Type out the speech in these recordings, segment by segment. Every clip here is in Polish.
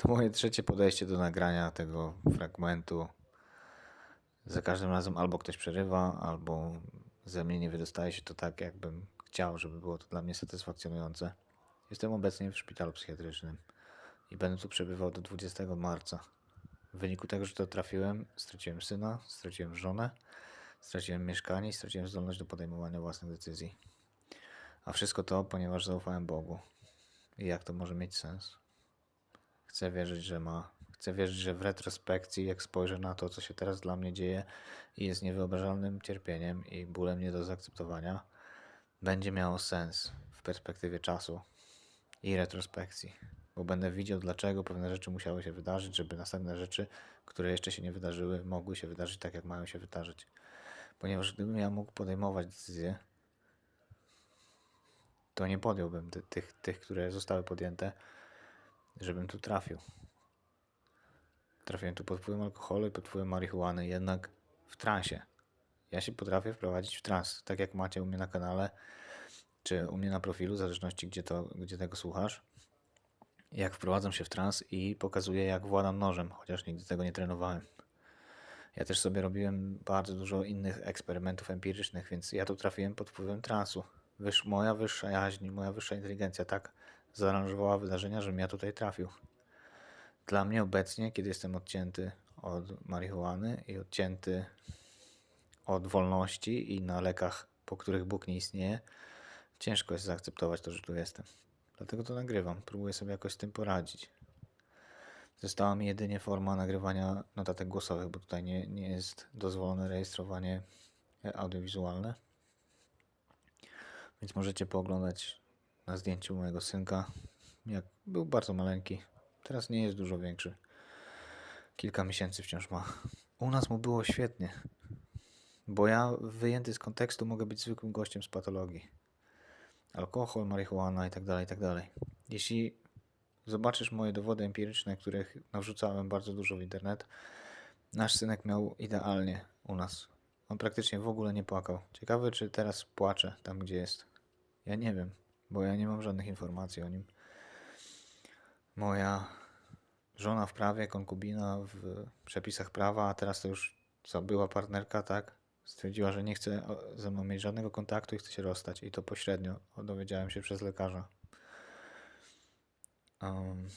To moje trzecie podejście do nagrania tego fragmentu. Za każdym razem albo ktoś przerywa, albo ze mnie nie wydostaje się to tak, jakbym chciał, żeby było to dla mnie satysfakcjonujące. Jestem obecnie w szpitalu psychiatrycznym i będę tu przebywał do 20 marca. W wyniku tego, że to trafiłem, straciłem syna, straciłem żonę, straciłem mieszkanie i straciłem zdolność do podejmowania własnych decyzji. A wszystko to, ponieważ zaufałem Bogu. I jak to może mieć sens? Chcę wierzyć, że ma. Chcę wierzyć, że w retrospekcji, jak spojrzę na to, co się teraz dla mnie dzieje i jest niewyobrażalnym cierpieniem i bólem nie do zaakceptowania, będzie miało sens w perspektywie czasu i retrospekcji. Bo będę widział, dlaczego pewne rzeczy musiały się wydarzyć, żeby następne rzeczy, które jeszcze się nie wydarzyły, mogły się wydarzyć tak, jak mają się wydarzyć. Ponieważ gdybym ja mógł podejmować decyzje, to nie podjąłbym ty- tych, tych, które zostały podjęte, żebym tu trafił. Trafiłem tu pod wpływem alkoholu i pod wpływem marihuany, jednak w transie. Ja się potrafię wprowadzić w trans, tak jak macie u mnie na kanale, czy u mnie na profilu, w zależności gdzie, to, gdzie tego słuchasz. Jak wprowadzam się w trans i pokazuję, jak władam nożem, chociaż nigdy tego nie trenowałem. Ja też sobie robiłem bardzo dużo innych eksperymentów empirycznych, więc ja tu trafiłem pod wpływem transu. Wyż, moja wyższa jaźń, moja wyższa inteligencja tak zaaranżowała wydarzenia, żebym ja tutaj trafił. Dla mnie obecnie, kiedy jestem odcięty od marihuany i odcięty od wolności i na lekach, po których Bóg nie istnieje, ciężko jest zaakceptować to, że tu jestem. Dlatego to nagrywam. Próbuję sobie jakoś z tym poradzić. Została mi jedynie forma nagrywania notatek głosowych, bo tutaj nie, nie jest dozwolone rejestrowanie audiowizualne. Więc możecie pooglądać na zdjęciu mojego synka, jak był bardzo maleńki. Teraz nie jest dużo większy. Kilka miesięcy wciąż ma. U nas mu było świetnie, bo ja wyjęty z kontekstu mogę być zwykłym gościem z patologii. Alkohol, marihuana i tak dalej, i tak dalej. Jeśli zobaczysz moje dowody empiryczne, których nawrzucałem bardzo dużo w internet, nasz synek miał idealnie u nas. On praktycznie w ogóle nie płakał. Ciekawe, czy teraz płacze tam, gdzie jest. Ja nie wiem, bo ja nie mam żadnych informacji o nim. Moja żona w prawie, konkubina w przepisach prawa, a teraz to już co była partnerka, tak? Stwierdziła, że nie chce ze mną mieć żadnego kontaktu i chce się rozstać. I to pośrednio dowiedziałem się przez lekarza. Um,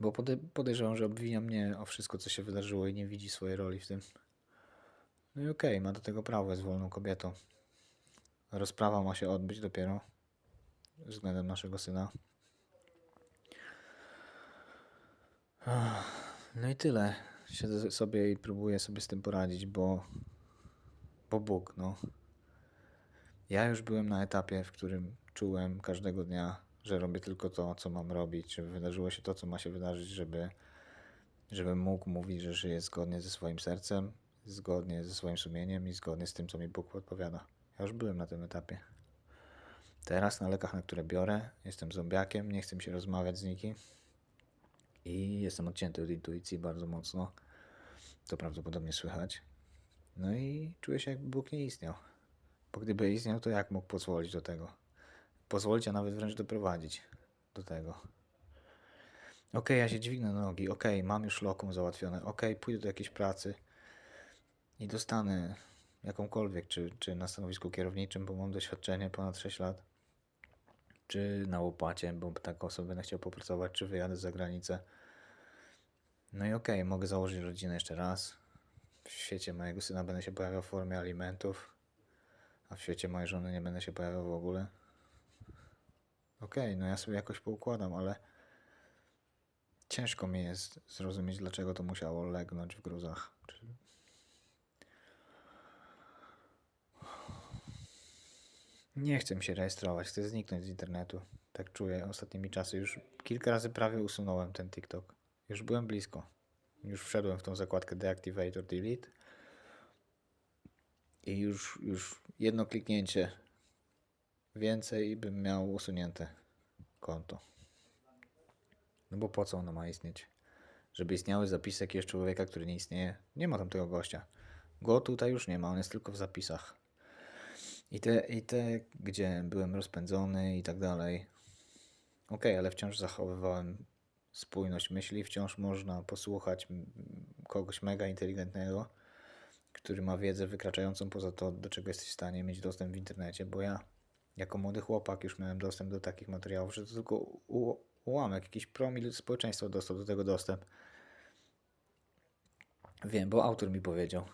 bo pode, podejrzewam, że obwinia mnie o wszystko, co się wydarzyło i nie widzi swojej roli w tym. No i okej, ma do tego prawo, jest wolną kobietą. Rozprawa ma się odbyć dopiero względem naszego syna. No i tyle. Siedzę sobie i próbuję sobie z tym poradzić, bo. Bo Bóg, no. Ja już byłem na etapie, w którym czułem każdego dnia, że robię tylko to, co mam robić, żeby wydarzyło się to, co ma się wydarzyć, żeby, żebym mógł mówić, że żyję zgodnie ze swoim sercem, zgodnie ze swoim sumieniem i zgodnie z tym, co mi Bóg podpowiada. Ja już byłem na tym etapie. Teraz na lekach, na które biorę, jestem zombiakiem, nie chcę mi się rozmawiać z nikim i jestem odcięty od intuicji bardzo mocno. To prawdopodobnie słychać. No i czuję się, jakby Bóg nie istniał. Bo gdyby istniał, to jak mógł pozwolić do tego? Pozwolić, a nawet wręcz doprowadzić do tego. Okej, ja się dźwignę na nogi, okej, mam już lokum załatwione, okej, pójdę do jakiejś pracy i dostanę jakąkolwiek, czy, czy na stanowisku kierowniczym, bo mam doświadczenie ponad 6 lat, czy na łopacie, bo taką osobę będę chciał popracować, czy wyjadę za granicę. No i okej, mogę założyć rodzinę jeszcze raz. W świecie mojego syna będę się pojawiał w formie alimentów, a w świecie mojej żony nie będę się pojawiał w ogóle. Okej, no ja sobie jakoś poukładam, ale ciężko mi jest zrozumieć, dlaczego to musiało legnąć w gruzach. Czy... Nie chcę się rejestrować, chcę zniknąć z internetu. Tak czuję ostatnimi czasy. Już kilka razy prawie usunąłem ten TikTok. Już byłem blisko. Już wszedłem w tą zakładkę Deactivator Delete. I już, już jedno kliknięcie więcej i bym miał usunięte konto. No bo po co ono ma istnieć? Żeby istniały zapisy jakiegoś człowieka, który nie istnieje. Nie ma tam tego gościa. Go tutaj już nie ma, on jest tylko w zapisach. I te, i te gdzie byłem rozpędzony i tak dalej. Okej, ale wciąż zachowywałem spójność myśli, wciąż można posłuchać kogoś mega inteligentnego, który ma wiedzę wykraczającą poza to, do czego jesteś w stanie mieć dostęp w internecie, bo ja jako młody chłopak już miałem dostęp do takich materiałów, że to tylko u- ułamek, jakiś promil społeczeństwa dostał do tego dostęp. Wiem, bo autor mi powiedział,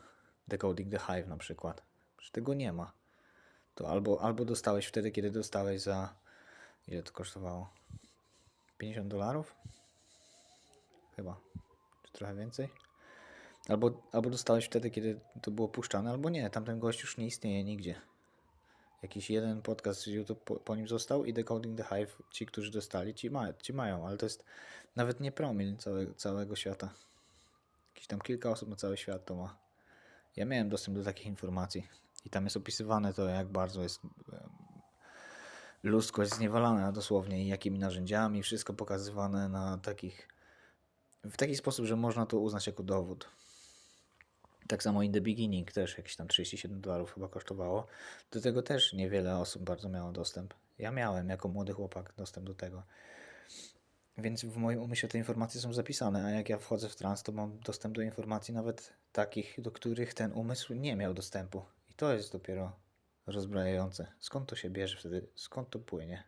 Decoding the Hive na przykład, że tego nie ma. To albo, albo dostałeś wtedy, kiedy dostałeś za, ile to kosztowało? 50 dolarów? Chyba, czy trochę więcej? Albo, albo dostałeś wtedy, kiedy to było puszczane, albo nie. Tamten gość już nie istnieje nigdzie. Jakiś jeden podcast z YouTube po, po nim został i Decoding the Hive, ci, którzy dostali, ci, ma, ci mają, ale to jest nawet nie promil całego, całego świata. Jakieś tam kilka osób na cały świat to ma. Ja miałem dostęp do takich informacji i tam jest opisywane to, jak bardzo jest ludzkość zniewalana dosłownie i jakimi narzędziami, wszystko pokazywane na takich w taki sposób, że można to uznać jako dowód. Tak samo In The Beginning też jakieś tam 37 dolarów chyba kosztowało. Do tego też niewiele osób bardzo miało dostęp. Ja miałem jako młody chłopak dostęp do tego. Więc w moim umyśle te informacje są zapisane, a jak ja wchodzę w trans, to mam dostęp do informacji nawet takich, do których ten umysł nie miał dostępu. To jest dopiero rozbrajające. Skąd to się bierze wtedy? Skąd to płynie?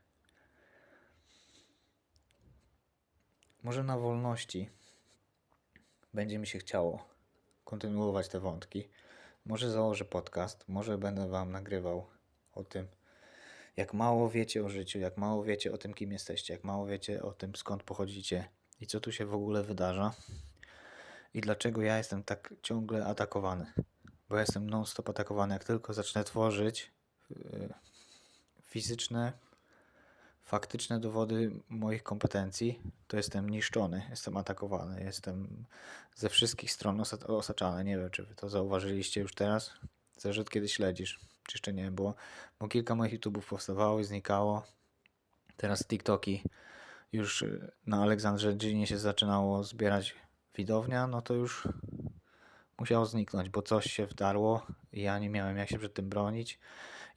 Może na wolności będzie mi się chciało kontynuować te wątki. Może założę podcast, może będę Wam nagrywał o tym, jak mało wiecie o życiu, jak mało wiecie o tym, kim jesteście, jak mało wiecie o tym, skąd pochodzicie i co tu się w ogóle wydarza i dlaczego ja jestem tak ciągle atakowany. Bo jestem non-stop atakowany. Jak tylko zacznę tworzyć yy, fizyczne, faktyczne dowody moich kompetencji, to jestem niszczony, jestem atakowany, jestem ze wszystkich stron osa- osaczany. Nie wiem, czy wy to zauważyliście już teraz. Zależy od kiedy śledzisz, czy jeszcze nie, bo, bo kilka moich YouTube'ów powstawało i znikało. Teraz TikToki już y, na Aleksandrze Ginie się zaczynało zbierać widownia, no to już musiało zniknąć, bo coś się wdarło i ja nie miałem jak się przed tym bronić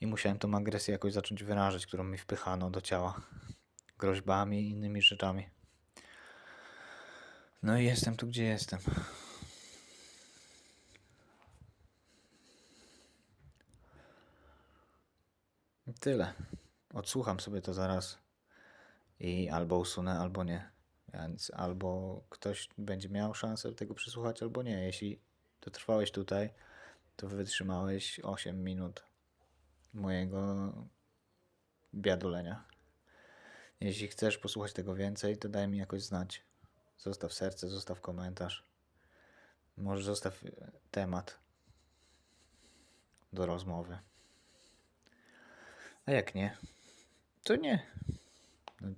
i musiałem tą agresję jakoś zacząć wyrażać, którą mi wpychano do ciała groźbami i innymi rzeczami. No i jestem tu, gdzie jestem. I Tyle. Odsłucham sobie to zaraz i albo usunę, albo nie. Więc albo ktoś będzie miał szansę tego przesłuchać, albo nie. Jeśli dotrwałeś tutaj, to wytrzymałeś 8 minut mojego biadolenia. Jeśli chcesz posłuchać tego więcej, to daj mi jakoś znać. Zostaw serce, zostaw komentarz. Może zostaw e, temat do rozmowy. A jak nie, to nie. No,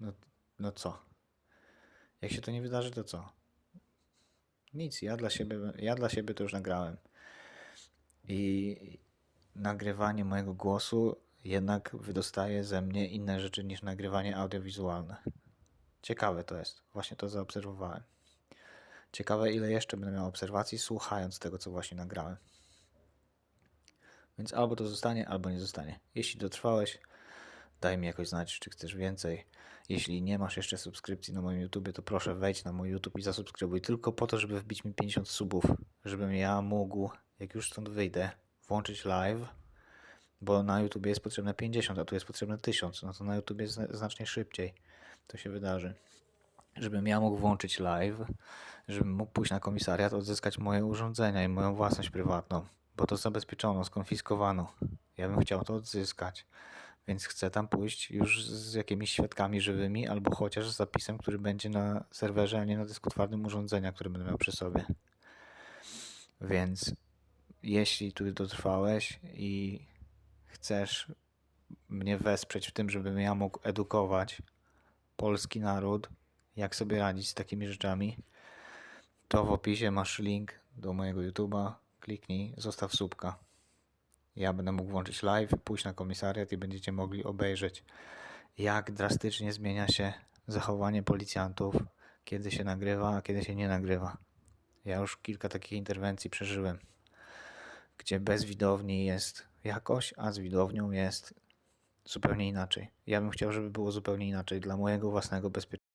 no, no co? Jak się to nie wydarzy, to co? Nic, ja dla siebie, ja dla siebie to już nagrałem. I nagrywanie mojego głosu jednak wydostaje ze mnie inne rzeczy niż nagrywanie audiowizualne. Ciekawe to jest. Właśnie to zaobserwowałem. Ciekawe, ile jeszcze będę miał obserwacji, słuchając tego, co właśnie nagrałem. Więc albo to zostanie, albo nie zostanie. Jeśli dotrwałeś, daj mi jakoś znać, czy chcesz więcej. Jeśli nie masz jeszcze subskrypcji na moim YouTubie, to proszę wejdź na mój YouTube i zasubskrybuj. Tylko po to, żeby wbić mi 50 subów. Żebym ja mógł, jak już stąd wyjdę, włączyć live. Bo na YouTubie jest potrzebne 50, a tu jest potrzebne 1000. No to na YouTubie zna- znacznie szybciej to się wydarzy. Żebym ja mógł włączyć live, żebym mógł pójść na komisariat, odzyskać moje urządzenia i moją własność prywatną, bo to zabezpieczono, skonfiskowano. Ja bym chciał to odzyskać, więc chcę tam pójść już z jakimiś świadkami żywymi, albo chociaż z zapisem, który będzie na serwerze, a nie na dysku twardym urządzenia, który będę miał przy sobie. Więc jeśli tu dotrwałeś i chcesz mnie wesprzeć w tym, żebym ja mógł edukować polski naród, jak sobie radzić z takimi rzeczami, to w opisie masz link do mojego YouTube'a. Kliknij, zostaw subka. Ja będę mógł włączyć live, pójść na komisariat i będziecie mogli obejrzeć, jak drastycznie zmienia się zachowanie policjantów, kiedy się nagrywa, a kiedy się nie nagrywa. Ja już kilka takich interwencji przeżyłem, gdzie bez widowni jest jakoś, a z widownią jest zupełnie inaczej. Ja bym chciał, żeby było zupełnie inaczej dla mojego własnego bezpieczeństwa.